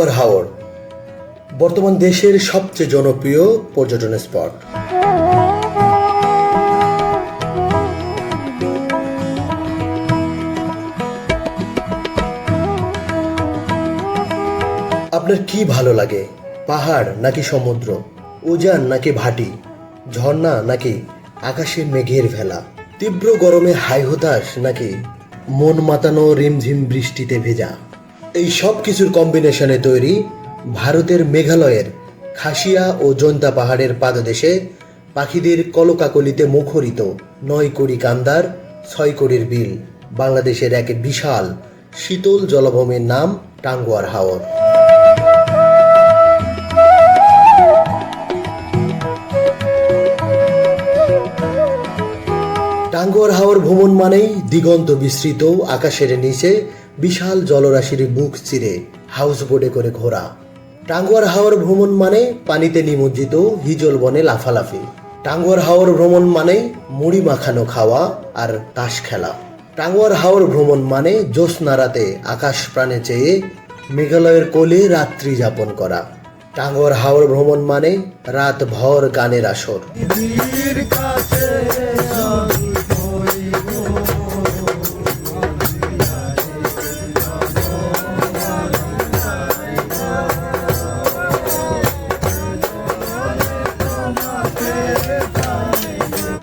টাঙ্গুয়ার হাওর বর্তমান দেশের সবচেয়ে জনপ্রিয় পর্যটন স্পট। আপনার কি ভালো লাগে? পাহাড় নাকি সমুদ্র? উজান নাকি ভাটি? ঝর্ণা নাকি আকাশে মেঘের ভেলা? তীব্র গরমে হাই হতাশ নাকি মন মাতানো রিমঝিম বৃষ্টিতে ভেজা? এই সব কিছুর কম্বিনেশনে তৈরি ভারতের মেঘালয়ের খাসিয়া ও জন্তা পাহাড়ের পাদদেশে পাখিদের কলকাকলিতে মুখরিত নয় কোটি কান্দার ছয় কোটির বিল, বাংলাদেশের এক বিশাল শীতল জলভূমির নাম টাঙ্গুয়ার হাওর। টাঙ্গুয়ার হাওর ভ্রমণ মানেই দিগন্ত বিস্তৃত, আকাশের নিচে বিশাল জলরাশির বুক চিরে হাউস বোটে করে ঘোরা। টাঙ্গুয়ার হাওর ভ্রমণ মানে পানিতে নিমজ্জিত হিজল বনে লাফালাফি। টাঙ্গুয়ার হাওর ভ্রমণ মানে মুড়ি মাখানো খাওয়া আর তাস খেলা। টাঙ্গুয়ার হাওর ভ্রমণ মানে জ্যোৎস্না রাতে আকাশ প্রাণে চেয়ে মেঘালয়ের কোলে রাত্রি যাপন করা। টাঙ্গুয়ার হাওর ভ্রমণ মানে রাত ভর গানের আসর।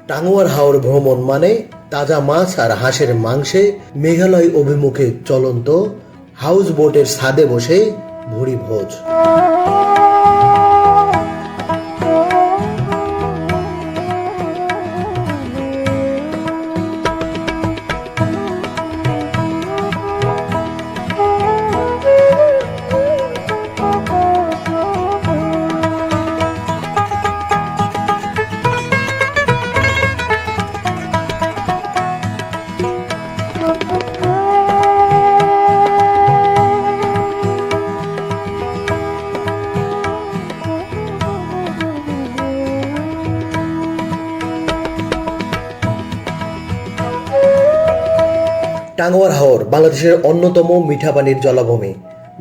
টাঙ্গুয়ার হাওর ভ্রমণ মানে তাজা মাছ আর হাঁসের মাংসে মেঘালয় অভিমুখে চলন্ত হাউস বোটের ছাদে বসে ভুড়ি ভোজ। টাঙ্গুয়ার হাওর বাংলাদেশের অন্যতম মিঠা পানির জলাভূমি,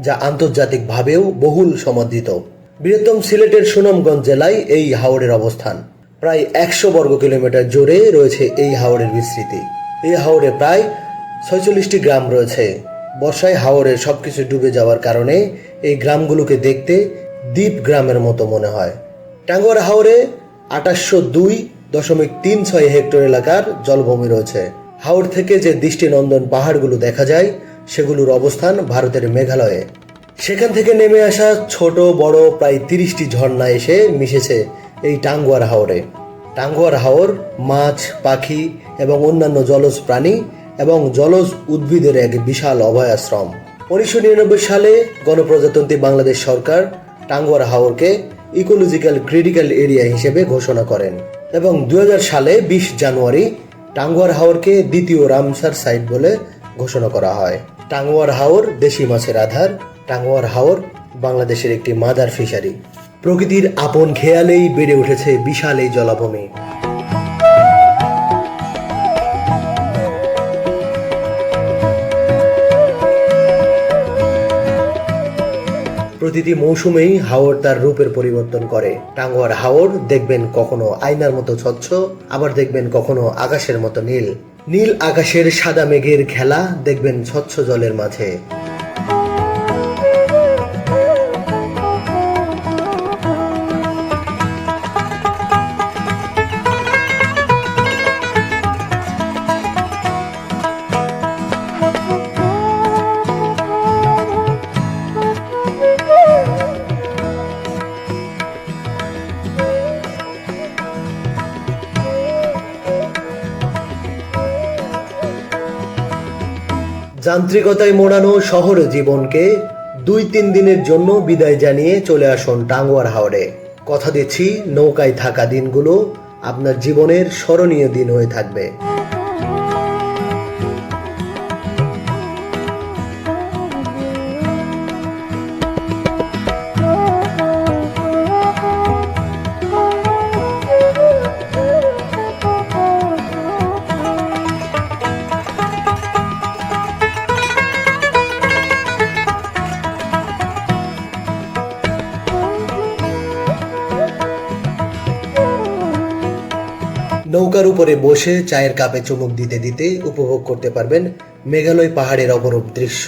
যা আন্তর্জাতিকভাবেও বহুল সমাদৃত বৃহত্তম সিলেটের সুনামগঞ্জ জেলায় এই হাওরের অবস্থান। প্রায় একশো বর্গ কিলোমিটার জুড়ে রয়েছে এই হাওরের বিস্তৃতি। এই হাওরে প্রায় ছয়চল্লিশটি গ্রাম রয়েছে। বর্ষায় হাওরের সবকিছু ডুবে যাওয়ার কারণে এই গ্রামগুলোকে দেখতে দ্বীপ গ্রামের মতো মনে হয়। টাঙ্গুয়ার হাওরে আঠাশশো দুই দশমিক তিন ছয় হেক্টর এলাকার জলভূমি রয়েছে। হাওড় থেকে যে দৃষ্টিনন্দন পাহাড়গুলো দেখা যায়, সেগুলোর অবস্থান ভারতের মেঘালয়ে। সেখান থেকে নেমে আসা ছোট, বড়, প্রায় তিরিশটি ঝর্ণা এসে মিশেছে এই টাঙ্গুয়ার হাওরে। টাঙ্গুয়ার হাওর মাছ, পাখি এবং অন্যান্য জলজ প্রাণী এবং জলজ উদ্ভিদের এক বিশাল অভয়াশ্রম। উনিশশো নিরানব্বই সালে গণপ্রজাতন্ত্রী বাংলাদেশ সরকার টাঙ্গুয়ার হাওরকে ইকোলজিক্যাল ক্রিটিক্যাল এরিয়া হিসেবে ঘোষণা করেন এবং দু হাজার সালে বিশ জানুয়ারি টাঙ্গুয়ার হাওরকে দ্বিতীয় রামসার সাইট বলে ঘোষণা করা হয়। টাঙ্গুয়ার হাওর দেশি মাছের আধার, টাঙ্গুয়ার হাওর বাংলাদেশের একটি মাদার ফিশারি। প্রকৃতির আপন খেয়ালেই বেড়ে উঠেছে বিশাল এই জলাভূমি। প্রতিটি মৌসুমেই হাওড় তার রূপের পরিবর্তন করে। টাঙ্গুয়ার হাওড় দেখবেন কখনো আয়নার মতো স্বচ্ছ, আবার দেখবেন কখনো আকাশের মতো নীল। নীল আকাশের সাদা মেঘের খেলা দেখবেন স্বচ্ছ জলের মাঝে। যান্ত্রিকতায় মোড়ানো শহর জীবনকে দুই তিন দিনের জন্য বিদায় জানিয়ে চলে আসুন টাঙ্গুয়ার হাওড়ে কথা দিচ্ছি নৌকায় থাকা দিনগুলো আপনার জীবনের স্মরণীয় দিন হয়ে থাকবে। নৌকার উপরে বসে চায়ের কাপে চুমুক দিতে দিতে উপভোগ করতে পারবেন মেঘালয় পাহাড়ের অপরূপ দৃশ্য।